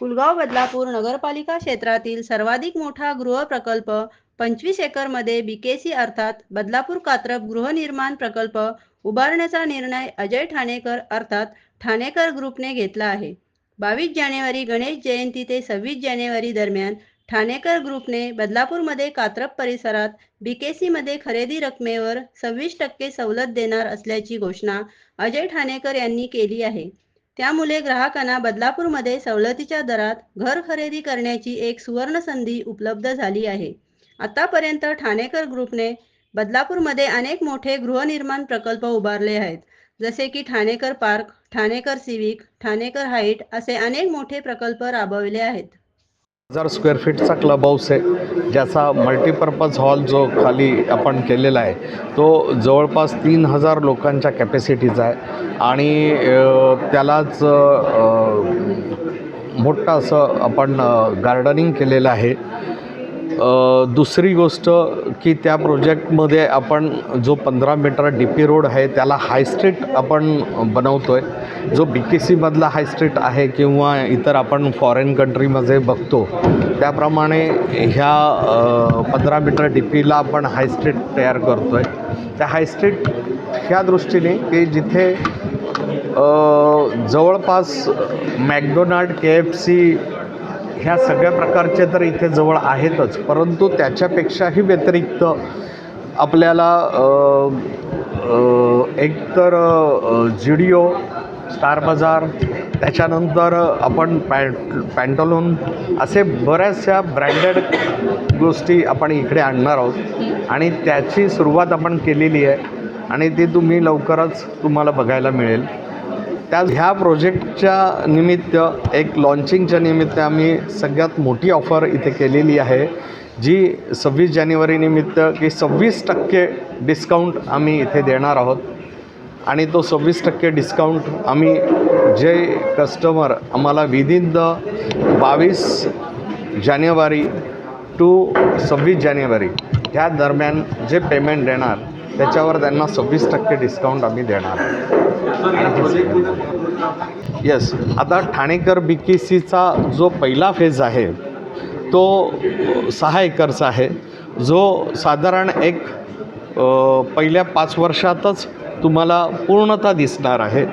कुलगाव बदलापूर नगरपालिका क्षेत्रातील सर्वाधिक मोठा गृहप्रकल्प पंचवीस एकरमध्ये बीकेसी अर्थात बदलापूर कात्रप गृहनिर्माण प्रकल्प उभारण्याचा निर्णय अजय ठाणेकर अर्थात ठाणेकर ग्रुपने घेतला आहे. बावीस जानेवारी गणेश जयंती ते सव्वीस जानेवारी दरम्यान ठाणेकर ग्रुपने बदलापूरमध्ये कात्रप परिसरात बीकेसीमध्ये खरेदी रकमेवर सव्वीस टक्के सवलत देणार असल्याची घोषणा अजय ठाणेकर यांनी केली आहे. त्यामुळे ग्राहकांना बदलापूरमध्ये सवलतीच्या दरात घर खरेदी करण्याची एक सुवर्ण संधी उपलब्ध झाली आहे. आतापर्यंत ठाणेकर ग्रुपने बदलापूरमध्ये अनेक मोठे गृहनिर्माण प्रकल्प उभारले आहेत. जसे की Thanekar park Thanekar civic Thanekar height असे अनेक मोठे प्रकल्प राबवले आहेत. हजार स्क्वेअर फीटचा क्लब हाऊस आहे ज्याचा मल्टीपर्पज हॉल जो खाली आपण केलेला आहे तो जवळपास तीन हजार लोकांच्या कॅपॅसिटीचा आहे. आणि त्यालाच मोठं असं आपण गार्डनिंग केलेलं आहे. दुसरी गोष्ट की त्या प्रोजेक्टमध्ये आपण जो पंधरा मीटर डी पी रोड आहे त्याला हायस्ट्रीट आपण बनवतो आहे जो बी के सीमधला हायस्ट्रीट आहे किंवा इतर आपण फॉरेन कंट्रीमध्ये बघतो त्याप्रमाणे ह्या पंधरा मीटर डी पीला आपण हायस्ट्रीट तयार करतो आहे त्या हायस्ट्रीट ह्या दृष्टीने की जिथे जवळपास मॅकडोनाल्ड के एफ सी ह्या सगळ्या प्रकारचे तर इथे जवळ आहेतच परंतु त्याच्यापेक्षाही व्यतिरिक्त आपल्याला एकतर जिडिओ स्टार बाजार त्याच्यानंतर आपण पॅ पॅन्टलून असे बऱ्याचशा ब्रँडेड गोष्टी आपण इकडे आणणार आहोत. आणि त्याची सुरुवात आपण केलेली आहे आणि ती तुम्ही लवकरच तुम्हाला बघायला मिळेल. त्या ह्या प्रोजेक्टच्या निमित्त एक लॉन्चिंगच्या निमित्त आम्ही सगळ्यात मोठी ऑफर इथे केलेली आहे जी सव्वीस जानेवारीनिमित्त की सव्वीस टक्के डिस्काउंट आम्ही इथे देणार आहोत. आणि तो सव्वीस टक्के डिस्काउंट आम्ही जे कस्टमर आम्हाला विदिन द बावीस जानेवारी टू सव्वीस जानेवारी ह्या दरम्यान जे पेमेंट देणार त्याच्यावर त्यांना सव्वीस टक्के डिस्काउंट आम्ही देणार येस आता ठाणेकर बी के सीचा जो पहिला फेज आहे तो सहा एकरचा आहे. जो साधारण एक पहिल्या पाच वर्षातच तुम्हाला पूर्णता दिसणार आहे.